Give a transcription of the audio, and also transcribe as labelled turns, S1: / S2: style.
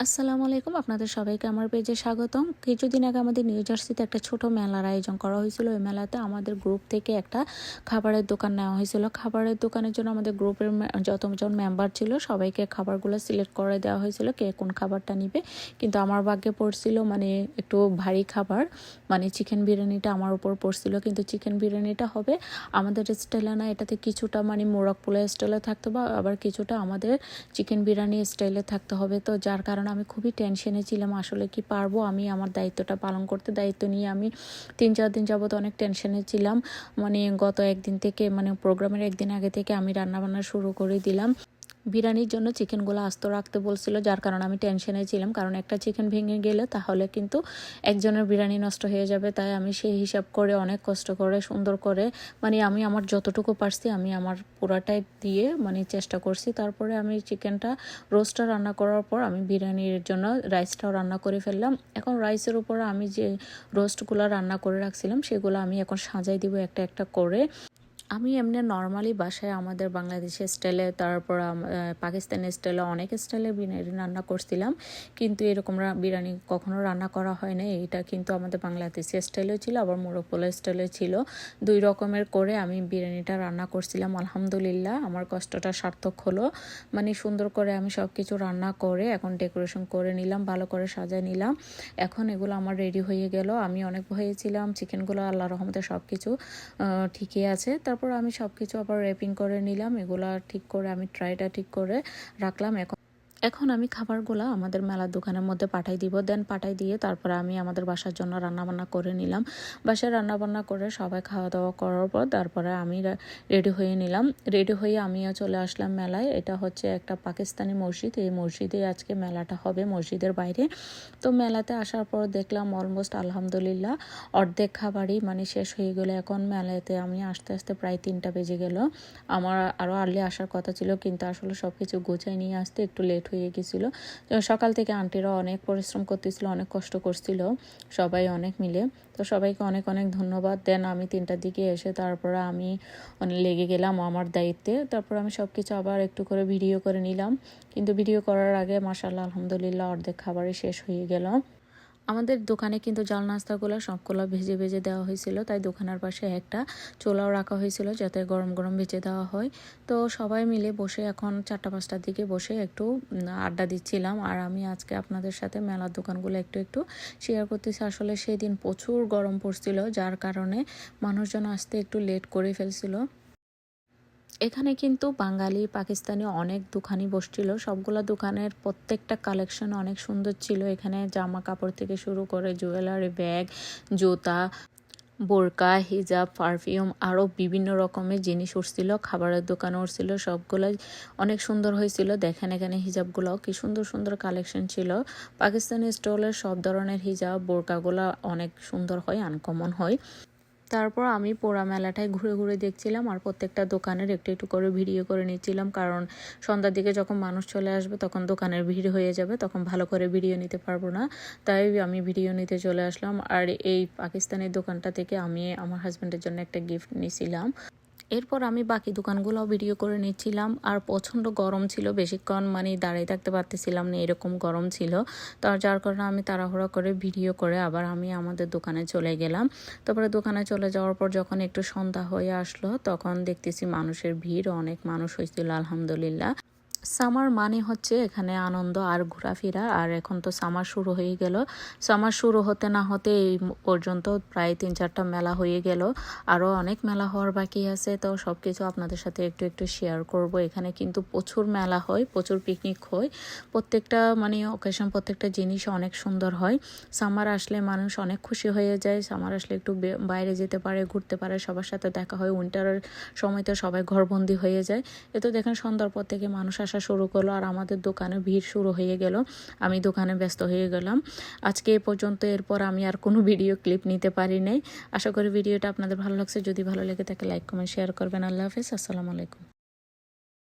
S1: আসসালামু আলাইকুম, আপনাদের সবাইকে আমার পেজে স্বাগতম। কিছুদিন আগে আমাদের নিউ জার্সিতে একটা ছোট মেলার আয়োজন করা হয়েছিল। ওই মেলাতে আমাদের গ্রুপ থেকে একটা খাবারের দোকান নেওয়া হয়েছিল। খাবারের দোকানের জন্য আমাদের গ্রুপের যতজন মেম্বার ছিল, সবাইকে খাবারগুলো সিলেক্ট করে দেওয়া হয়েছিল, কে কোন খাবারটা নিবে। কিন্তু আমার ভাগ্যে পড়ছিল মানে একটু ভারী খাবার মানে চিকেন বিরিয়ানিটা আমার উপর পড়ছিল। কিন্তু চিকেন বিরিয়ানিটা হবে আমাদের স্টাইলে না, এটাতে কিছুটা মানে মোরগ পোলা স্টাইলে থাকতে বা আবার কিছুটা আমাদের চিকেন বিরিয়ানি স্টাইলে থাকতে হবে। তো যার কারণে কারণ আমি খুবই টেনশনে ছিলাম, আসলে কি পারব? আমি আমার দায়িত্বটা পালন করতে দায়িত্ব নিয়ে আমি তিন চার দিন যাবত অনেক টেনশনে ছিলাম। মানে গত একদিন থেকে মানে প্রোগ্রামের একদিন আগে থেকে আমি রান্নাবান্না শুরু করে দিলাম। বিরিয়ানির জন্য চিকেনগুলো আস্ত রাখতে বলছিল, যার কারণে আমি টেনশনে ছিলাম। কারণ একটা চিকেন ভেঙে গেলে তাহলে কিন্তু একজনের বিরিয়ানি নষ্ট হয়ে যাবে। তাই আমি সেই হিসাব করে, অনেক কষ্ট করে, সুন্দর করে মানে আমি আমার যতটুকু পারছি, আমি আমার পুরাটাই দিয়ে মানে চেষ্টা করছি। তারপরে আমি চিকেনটা রোস্টটা রান্না করার পর আমি বিরিয়ানির জন্য রাইসটাও রান্না করে ফেললাম। এখন রাইসের উপর আমি যে রোস্টগুলো রান্না করে রাখছিলাম, সেগুলো আমি এখন সাজাই দিব একটা একটা করে। আমি এমনি নর্মালি বাসায় আমাদের বাংলাদেশি স্টাইলে তারপর পাকিস্তানের স্টাইলে অনেক স্টাইলে বিরিয়ানি রান্না করছিলাম। কিন্তু এরকম বিরিয়ানি কখনো রান্না করা হয় না এটা কিন্তু আমাদের বাংলাদেশের স্টাইলে ছিল, আবার মোরগপোলা স্টাইলে ছিল। দুই রকমের করে আমি বিরিয়ানিটা রান্না করছিলাম, আলহামদুলিল্লাহ। আমার কষ্টটা সার্থক হলো। মানে সুন্দর করে আমি সব কিছু রান্না করে, এখন ডেকোরেশন করে নিলাম, ভালো করে সাজায় নিলাম। এখন এগুলো আমার রেডি হয়ে গেল। আমি অনেক ভয়েছিলাম চিকেনগুলো আল্লাহ রহমতে সব কিছু ঠিকই আছে। তার তারপর আমি সব কিছু আবার র্যাপিং করে নিলাম। এগুলা ঠিক করে আমি ট্রাইটা ঠিক করে রাখলাম। এখন এখন আমি খাবারগুলো আমাদের মেলার দোকানের মধ্যে পাঠাই দিব দেন পাঠাই দিয়ে তারপরে আমি আমাদের বাসার জন্য রান্নাবান্না করে নিলাম। বাসায় রান্নাবান্না করে সবাই খাওয়া দাওয়া করার পর তারপরে আমি রেডি হয়ে নিলাম। রেডি হয়ে আমিও চলে আসলাম মেলায়। এটা হচ্ছে একটা পাকিস্তানি মসজিদ। এই মসজিদে আজকে মেলাটা হবে মসজিদের বাইরে। তো মেলাতে আসার পর দেখলাম অলমোস্ট আলহামদুলিল্লাহ অর্ধেক খাবারই মানে শেষ হয়ে গেলো। এখন মেলাতে আমি আস্তে আস্তে প্রায় তিনটা বেজে গেল। আমার আরও আর্লি আসার কথা ছিল, কিন্তু আসলে সব কিছু গোছায় নিয়ে আসতে একটু লেট হয়ে গেছিল। সকাল থেকে আন্টিরা অনেক পরিশ্রম করতেছিল, অনেক কষ্ট করছিল, সবাই অনেক মিলে। তো সবাইকে অনেক অনেক ধন্যবাদ। দেন আমি তিনটার দিকে এসে তারপর আমি অনেক লেগে গেলাম আমার দায়িত্বে। তারপর আমি সব কিছু আবার একটু করে ভিডিও করে নিলাম। কিন্তু ভিডিও করার আগে মাসাল্লাহ আলহামদুলিল্লাহ, অর্ধেক খাবারই শেষ হয়ে গেল। আমাদের দোকানে কিন্তু জাল নাস্তাগুলো সবগুলো ভেজে ভেজে দেওয়া হয়েছিল, তাই দোকানের পাশে একটা চোলাও রাখা হয়েছিল যাতে গরম গরম ভেজে দেওয়া হয়। তো সবাই মিলে বসে এখন চারটা পাঁচটার দিকে বসে একটু আড্ডা দিচ্ছিলাম। আর আমি আজকে আপনাদের সাথে মেলার দোকানগুলো একটু একটু শেয়ার করতেছি। আসলে সেদিন প্রচুর গরম পড়ছিল, যার কারণে মানুষজন আসতে একটু লেট করে ফেলছিল। এখানে কিন্তু বাঙালি, পাকিস্তানি অনেক দোকানই বসছিল। সবগুলো দোকানের প্রত্যেকটা কালেকশন অনেক সুন্দর ছিল। এখানে জামা কাপড় থেকে শুরু করে জুয়েলারি ব্যাগ জুতা, বোরকা, হিজাব পারফিউম আরও বিভিন্ন রকমের জিনিস উঠছিল, খাবারের দোকান উঠছিল সবগুলো অনেক সুন্দর হয়েছিল। দেখেন এখানে হিজাবগুলোও কি সুন্দর সুন্দর কালেকশন ছিল। পাকিস্তানি স্টলের সব ধরনের হিজাব, বোরকাগুলো অনেক সুন্দর হয় আনকমন হয়। তারপর আমি পোড়া মেলাটায় ঘুরে ঘুরে দেখছিলাম আর প্রত্যেকটা দোকানের একটু একটু করে ভিডিও করে নিচ্ছিলাম। কারণ সন্ধ্যার দিকে যখন মানুষ চলে আসবে তখন দোকানের ভিড় হয়ে যাবে, তখন ভালো করে ভিডিও নিতে পারব না। তাই আমি ভিডিও নিতে চলে আসলাম। আর এই পাকিস্তানের দোকানটা থেকে আমি আমার হাজব্যান্ডের জন্য একটা গিফট নিয়েছিলাম এরপর আমি বাকি দোকানগুলো ভিডিও করে নিচ্ছিলাম। আর প্রচণ্ড গরম ছিল, বেশিক্ষণ মানে দাঁড়িয়ে থাকতে পারতেছিলাম না, এরকম গরম ছিল। তো যার কারণে আমি তাড়াহুড়া করে ভিডিও করে আবার আমি আমাদের দোকানে চলে গেলাম। তারপরে দোকানে চলে যাওয়ার পর যখন একটু সন্ধ্যা হয়ে আসলো, তখন দেখতেছি মানুষের ভিড়, অনেক মানুষ হয়েছিল আলহামদুলিল্লাহ। সামার মানে হচ্ছে এখানে আনন্দ আর ঘোরাফেরা, আর এখন তো সামার শুরু হয়ে গেল। সামার শুরু হতে না হতে এই পর্যন্ত প্রায় তিন চারটা মেলা হয়ে গেল। আরও অনেক মেলা হওয়ার বাকি আছে, তো সব কিছু আপনাদের সাথে একটু একটু শেয়ার করব। এখানে কিন্তু প্রচুর মেলা হয়, প্রচুর পিকনিক হয়। প্রত্যেকটা মানে অকেশন প্রত্যেকটা জিনিস অনেক সুন্দর হয়। সামার আসলে মানুষ অনেক খুশি হয়ে যায়। সামার আসলে একটু বাইরে যেতে পারে, ঘুরতে পারে, সবার সাথে দেখা হয়। উইন্টারের সময় তো সবাই ঘরবন্দি হয়ে যায়। এ তো দেখেন সন্ধ্যার পর থেকে মানুষ আসা আসা শুরু করল আর আমাদের দোকানে ভিড় শুরু হয়ে গেল। আমি দোকানে ব্যস্ত হয়ে গেলাম। আজকে এ পর্যন্ত এরপর আমি আর কোনো ভিডিও ক্লিপ নিতে পারি নাই। আশা করি ভিডিওটা আপনাদের ভালো লাগছে। যদি ভালো লেগে থাকে লাইক কমেন্ট শেয়ার করবেন। আল্লাহ হাফিজ। আসসালামু আলাইকুম।